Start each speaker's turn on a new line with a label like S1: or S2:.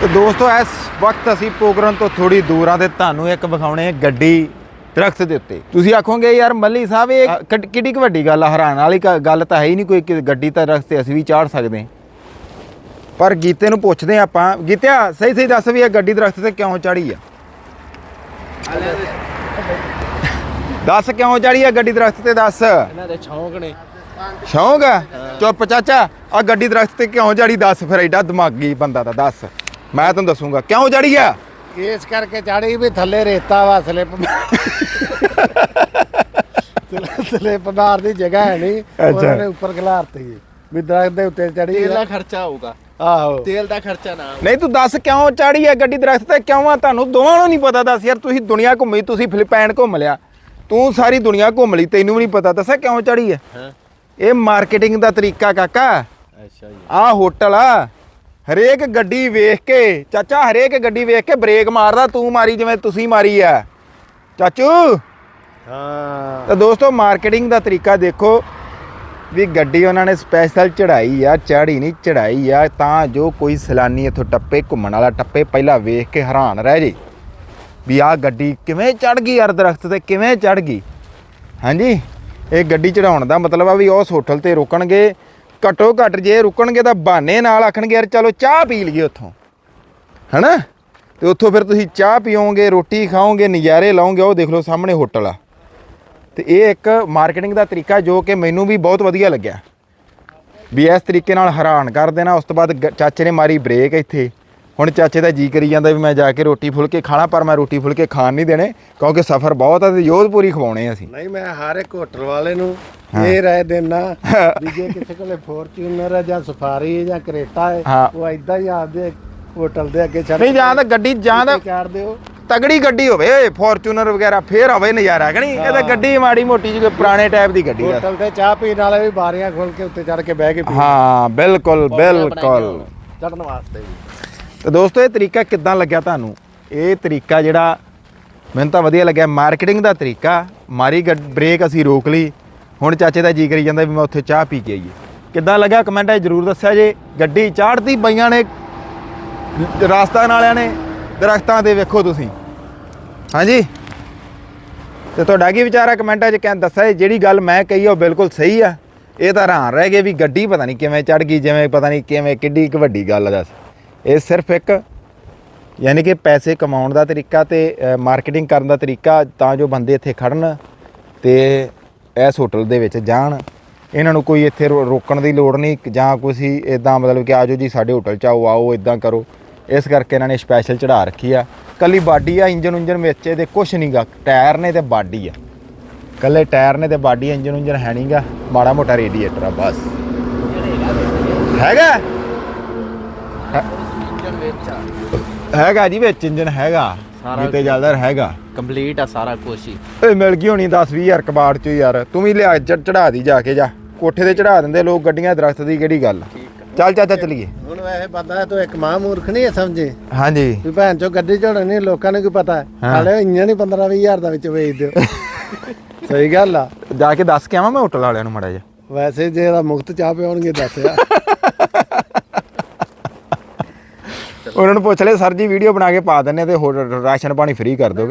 S1: ਤੇ ਦੋਸਤੋ ਇਸ ਵਕਤ ਅਸੀਂ ਪੋਗਰਨ ਤੋਂ ਥੋੜੀ ਦੂਰ ਆ ਤੇ ਤੁਹਾਨੂੰ ਇੱਕ ਵਿਖਾਉਣੇ ਗੱਡੀ ਦਰਖਤ ਦੇ ਉੱਤੇ। ਤੁਸੀਂ ਆਖੋਗੇ ਯਾਰ ਮੱਲੀ ਸਾਹਿਬ ਇਹ ਕਿੱਡ- ਕਿੱਡੀ ਕੁ ਵੱਡੀ ਗੱਲ ਆ? ਹੈਰਾਨ ਵਾਲੀ ਕ- ਗੱਲ ਤਾਂ ਹੈ ਹੀ ਨਹੀਂ ਕੋਈ ਕਿ ਗੱਡੀ ਤਾਂ ਦਰਖਤ ਤੇ ਅਸੀਂ ਵੀ ਚਾੜ ਸਕਦੇ ਹਾਂ। ਪਰ ਗੀਤੇ ਨੂੰ ਪੁੱਛਦੇ ਹਾਂ ਆਪਾਂ। ਗੀਤਿਆ ਸਹੀ ਸਹੀ ਦੱਸ ਵੀ ਇਹ ਗੱਡੀ ਦਰਖਤ ਤੇ ਕਿਉਂ ਚੜੀ ਆ? ਦੱਸ ਕਿਉਂ ਚੜੀ ਆ ਗੱਡੀ ਦਰਖਤ ਤੇ ਦੱਸ।
S2: ਇਹਨਾਂ ਦੇ ਸ਼ੌਂਕ ਨੇ।
S1: ਸ਼ੌਂਕ ਆ? ਚੁੱਪ ਚਾਚਾ ਆ ਗੱਡੀ ਦਰਖਤ ਤੇ ਕਿਉਂ ਚੜੀ ਦੱਸ ਫਿਰ ਐਡਾ ਦਿਮਾਗੀ ਬੰਦਾ ਤਾਂ ਦੱਸ। ਮੈਂ ਤੈਨੂੰ ਦੱਸੂਗਾ ਕਿਉਂ ਚੜੀ ਆ
S2: ਇਸ ਕਰਕੇ ਚਾੜੀ ਵੀ ਥੱਲੇ ਰੇਤਾ ਵਾ ਸਲਿੱਪ ਸਲਿੱਪ ਮਾਰ ਦੀ ਜਗ੍ਹਾ ਹੈ ਨਹੀਂ। ਉਹਨਾਂ ਨੇ ਉੱਪਰ ਖਿਲਾਰਤੀ ਵੀ ਦਰਖਤ ਦੇ ਉੱਤੇ ਚੜੀ
S3: ਤੇਲ ਦਾ
S2: ਆ।
S3: ਖਰਚਾ ਹੋਊਗਾ।
S2: ਆਹੋ।
S3: ਤੇਲ ਦਾ ਖਰਚਾ ਨਾ
S1: ਨਹੀਂ ਤੂੰ ਦੱਸ ਕਿਉਂ ਚੜੀ ਆ ਗੱਡੀ ਦਰਖਤ ਤੇ? ਕਿਉਂ ਆ ਤੁਹਾਨੂੰ? ਦੋਵਾਂ ਨੂੰ ਨਹੀਂ ਪਤਾ ਦੱਸ ਯਾਰ ਤੁਸੀਂ ਦੁਨੀਆ ਘੁੰਮੀ ਤੁਸੀਂ ਫਿਲੀਪੀਨ ਘੁੰਮ ਲਿਆ। ਤੂੰ ਸਾਰੀ ਦੁਨੀਆ ਘੁੰਮ ਲਈ ਤੈਨੂੰ ਵੀ ਨਹੀਂ ਪਤਾ। ਦੱਸਿਆ ਕਿਉਂ ਚੜੀ ਆ
S3: ਹਾਂ।
S1: ਇਹ ਮਾਰਕੀਟਿੰਗ ਦਾ ਤਰੀਕਾ ਕਾਕਾ।
S3: ਅੱਛਾ ਜੀ।
S1: ਆ ਹੋਟਲ ਆ। ਹਰੇਕ ਗੱਡੀ ਵੇਖ ਕੇ ਚਾਚਾ ਹਰੇਕ ਗੱਡੀ ਵੇਖ ਕੇ ਬ੍ਰੇਕ ਮਾਰਦਾ ਤੂੰ ਮਾਰੀ ਜਿਵੇਂ ਤੁਸੀਂ ਮਾਰੀ ਆ। ਚਾਚੂ!
S2: ਹਾਂ।
S1: ਤਾਂ ਦੋਸਤੋ ਮਾਰਕੀਟਿੰਗ ਦਾ ਤਰੀਕਾ ਦੇਖੋ ਵੀ ਗੱਡੀ ਉਹਨਾਂ ਨੇ ਸਪੈਸ਼ਲ ਚੜਾਈ ਆ ਚੜੀ ਨਹੀਂ ਚੜਾਈ ਆ ਤਾਂ ਜੋ ਕੋਈ ਸੈਲਾਨੀ ਇੱਥੋਂ ਟੱਪੇ ਘੁੰਮਣ ਵਾਲਾ ਟੱਪੇ ਪਹਿਲਾਂ ਵੇਖ ਕੇ ਹੈਰਾਨ ਰਹਿ ਜੇ। ਵੀ ਆਹ ਗੱਡੀ ਕਿਵੇਂ ਚੜ ਗਈ ਯਾਰ ਦਰਖਤ ਤੇ ਕਿਵੇਂ ਚੜ ਗਈ? ਹਾਂਜੀ? ਇਹ ਗੱਡੀ ਚੜਾਉਣ ਦਾ ਮਤਲਬ ਆ ਵੀ ਉਸ ਹੋਟਲ ਤੇ ਰੁਕਣਗੇ ਘੱਟੋ ਘੱਟ ਜੇ ਰੁਕਣਗੇ ਤਾਂ ਬਹਾਨੇ ਨਾਲ ਆਖਣਗੇ, ਯਾਰ ਚਲੋ ਚਾਹ ਪੀ ਲਈਏ ਉੱਥੋਂ। ਹੈਨਾ? ਤੇ ਉੱਥੋਂ ਫਿਰ ਤੁਸੀਂ ਚਾਹ ਪੀਓਗੇ, ਰੋਟੀ ਖਾਓਗੇ, ਨਜ਼ਾਰੇ ਲਾਓਗੇ, ਉਹ ਦੇਖ ਲਓ ਸਾਹਮਣੇ ਹੋਟਲ ਆ। ਤੇ ਇਹ ਇੱਕ ਮਾਰਕੀਟਿੰਗ ਦਾ ਤਰੀਕਾ ਜੋ ਕਿ ਮੈਨੂੰ ਵੀ ਬਹੁਤ ਵਧੀਆ ਲੱਗਿਆ। ਵੀ ਇਸ ਤਰੀਕੇ ਨਾਲ ਹੈਰਾਨ ਕਰ ਦੇਣਾ, ਉਸ ਤੋਂ ਬਾਅਦ ਗ- ਚਾਚੇ ਨੇ ਮਾਰੀ ਬ੍ਰੇਕ ਇੱਥੇ। ਹੁਣ ਚਾਚੇ ਦਾ ਜੀ ਕਰੀ ਜਾਂਦਾ ਵੀ ਮੈਂ ਜਾ ਕੇ ਰੋਟੀ ਫੁਲਕੇ ਖਾਣਾ ਪਰ ਮੈਂ ਰੋਟੀ ਫੁਲਕੇ ਖਾਣ ਨਹੀਂ ਦੇਣੇ ਕਿਉਂਕਿ ਸਫ਼ਰ ਬਹੁਤ ਆ ਤੇ ਯੋਧਪੁਰੀ ਖਵਾਉਣੇ ਆ ਅਸੀਂ।
S2: ਨਹੀਂ ਮੈਂ ਹਰ ਇੱਕ ਹੋਟਲ ਵਾਲੇ ਨੂੰ ਇਹ ਰਾਏ ਦੇਣਾ ਵੀ ਜੇ ਕਿਸੇ ਕੋਲੇ ਫੋਰਚੂਨਰ ਹੈ ਜਾਂ ਸਫਾਰੀ ਹੈ ਜਾਂ ਕਰੇਟਾ
S1: ਹਾਂ।
S2: ਹੈ। ਉਹ ਐਦਾਂ ਹੀ ਆਪਦੇ ਹੋਟਲ ਦੇ ਅੱਗੇ ਛੱਡ
S1: ਨਹੀਂ ਜਾਂ ਤਾਂ ਗੱਡੀ ਜਾਂ ਤਾਂ
S2: ਚਾੜ ਦਿਓ।
S1: ਤਗੜੀ ਗੱਡੀ ਹੋਵੇ ਫੋਰਚੂਨਰ ਵਗੈਰਾ ਫੇਰ ਹੋਵੇ ਨਜ਼ਾਰਾ ਕਿ ਨਹੀਂ? ਇਹ ਤਾਂ ਗੱਡੀ ਮਾੜੀ ਮੋਟੀ ਜਿਹੀ ਪੁਰਾਣੇ ਟਾਈਪ ਦੀ ਗੱਡੀ ਆ।
S2: ਹੋਟਲ ਤੇ ਚਾਹ ਪੀਣ ਵਾਲੇ ਵੀ ਬਾਰੀਆਂ ਖੋਲ ਕੇ ਉੱਤੇ ਚੜ ਕੇ ਬਹਿ ਕੇ ਪੀ
S1: ਹਾਂ ਬਿਲਕੁਲ ਬਿਲਕੁਲ।
S2: ਚੜਨ ਵਾਸਤੇ ਵੀ।
S1: ਤੇ ਦੋਸਤੋ ਇਹ ਤਰੀਕਾ ਕਿੱਦਾਂ ਲੱਗਿਆ ਤੁਹਾਨੂੰ? ਇਹ ਤਰੀਕਾ ਜਿਹੜਾ ਮੈਨੂੰ ਤਾਂ ਵਧੀਆ ਲੱਗਿਆ। ਮਾਰਕੀਟਿੰਗ ਦਾ ਤਰੀਕਾ। ਮਾਰੀ ਗੱਡ- ਬ੍ਰੇਕ ਅਸੀਂ ਰੋਕ ਲਈ। ਹੁਣ ਚਾਚੇ ਦਾ ਜੀ ਕਰੀ ਜਾਂਦਾ ਵੀ ਮੈਂ ਉੱਥੇ ਚਾਹ ਪੀ ਕੇ ਆਈਏ। ਕਿੱਦਾਂ ਲੱਗਾ ਕਮੈਂਟਾਂ 'ਚ ਜਰੂਰ ਦੱਸਿਆ ਜੇ। ਗੱਡੀ ਚਾੜਦੀ ਪਈਆਂ ਨੇ ਰਾਸਤਾ ਨਾਲਿਆਂ ਨੇ ਦਰਖਤਾਂ ਤੇ ਵੇਖੋ ਤੁਸੀਂ। ਹਾਂਜੀ? ਤੇ ਤੁਹਾਡਾ ਕੀ ਵਿਚਾਰ ਹੈ ਕਮੈਂਟਾਂ 'ਚ ਕਹਿ ਦੱਸਿਆ ਜੀ, ਜਿਹੜੀ ਗੱਲ ਮੈਂ ਕਹੀ ਉਹ ਬਿਲਕੁਲ ਸਹੀ ਆ। ਇਹ ਤਾਂ ਹੈਰਾਨ ਰਹਿ ਗਏ ਵੀ ਗੱਡੀ ਪਤਾ ਨਹੀਂ ਕਿਵੇਂ ਚੜ ਗਈ ਜਿਵੇਂ ਪਤਾ ਨਹੀਂ ਕਿਵੇਂ ਕਿੱਡੀ ਇੱਕ ਵੱਡੀ ਗੱਲ ਆ ਦੱਸ। ਇਹ ਸਿਰਫ ਇੱਕ, ਯਾਨੀ ਕਿ ਪੈਸੇ ਕਮਾਉਣ ਦਾ ਤਰੀਕਾ ਤੇ ਮਾਰਕੀਟਿੰਗ ਕਰਨ ਦਾ ਤਰੀਕਾ ਤਾਂ ਜੋ ਬੰਦੇ ਇੱਥੇ ਖੜਨ ਤੇ ਇਸ ਹੋਟਲ ਦੇ ਵਿੱਚ ਜਾਣ। ਇਹਨਾਂ ਨੂੰ ਕੋਈ ਇੱਥੇ ਰੋ- ਰੋਕਣ ਦੀ ਲੋੜ ਨਹੀਂ ਜਾਂ ਕੋਈ ਇਦਾਂ ਮਤਲਬ ਕਿ ਆਜੋ ਜੀ ਸਾਡੇ ਹੋਟਲ ਚ ਆਓ ਆਓ ਇਦਾਂ ਕਰੋ। ਇਸ ਕਰਕੇ ਇਹਨਾਂ ਨੇ ਸਪੈਸ਼ਲ ਚੜਾ ਰੱਖੀ ਆ। ਕੱਲੀ ਬਾਡੀ ਆ ਇੰਜਨ ਉਂਜਨ ਵਿੱਚ ਇਹਦੇ ਕੁਛ ਨਹੀਂਗਾ ਟਾਇਰ ਨੇ ਤੇ ਬਾਡੀ ਆ। ਕੱਲੇ ਟਾਇਰ ਨੇ ਤੇ ਬਾਡੀ ਇੰਜਨ ਉਂਜਨ ਹੈ ਨਹੀਂਗਾ ਮਾੜਾ ਮੋਟਾ ਰੇਡੀਏਟਰ ਆ ਬਸ। ਹੈਗਾ?
S3: ਇੰਜਨ ਵਿੱਚ ਆ।
S1: ਹੈਗਾ ਜੀ ਵਿੱਚ ਇੰਜਨ ਹੈਗਾ
S3: ਸਾਰਾ
S1: ਜਿੱਤੇ ਚੱਲਦਾ ਹੈਗਾ।
S3: ਕੰਪਲੀਟ ਆ ਸਾਰਾ ਕੁਝ ਹੀ।
S1: ਏ ਮਿਲ ਗਈ ਹੋਣੀ 10 20 ਹਜ਼ਾਰ ਕਬਾੜ ਚ ਯਾਰ। ਤੂੰ ਵੀ ਲਿਆ ਚੜਾ ਦੀ ਜਾ ਕੇ ਜਾ। ਕੋਠੇ ਤੇ ਚੜਾ ਦਿੰਦੇ ਲੋਕ ਗੱਡੀਆਂ ਦਰਖਤ ਦੀ ਕਿਹੜੀ ਗੱਲ ਚੱਲ ਚਾਚਾ ਚਲੀਏ।
S2: ਹੁਣ ਵੈਸੇ ਬੰਦਾ ਤੂੰ ਇੱਕ ਮਾਂ ਮੂਰਖ ਨਹੀਂ ਹੈ ਸਮਝੇ?
S1: ਹਾਂਜੀ।
S2: ਵੀ ਭੈਣ ਚੋ ਗੱਡੀ ਚੜਾਉਣੀ ਲੋਕਾਂ ਨੂੰ ਕੀ ਪਤਾ। ਹਾਲੇ ਇੰਜਨ ਹੀ 15 20 ਹਜ਼ਾਰ ਦਾ ਵਿੱਚ ਵੇਚ ਦਿਓ। ਸਹੀ ਗੱਲ ਆ।
S1: ਜਾ ਕੇ ਦੱਸ ਕੇ ਆਵਾਂ ਮੈਂ ਹੋਟਲ ਵਾਲਿਆਂ ਨੂੰ ਮੜਾ ਜਾ
S2: ਵੈਸੇ ਜੇ ਇਹਦਾ ਮੁਫਤ ਚਾਹ ਪਿਆਉਣਗੇ ਦੱਸਿਆ
S1: ਉਹਨਾਂ ਨੂੰ ਪੁੱਛ ਲੈ ਸਰ ਜੀ ਵੀਡੀਓ ਬਣਾ ਕੇ ਪਾ ਦਿੰਨੇ ਤੇ ਹੋਰ ਰਾਸ਼ਨ ਪਾਣੀ ਫ੍ਰੀ ਕਰ ਦੋਗੇ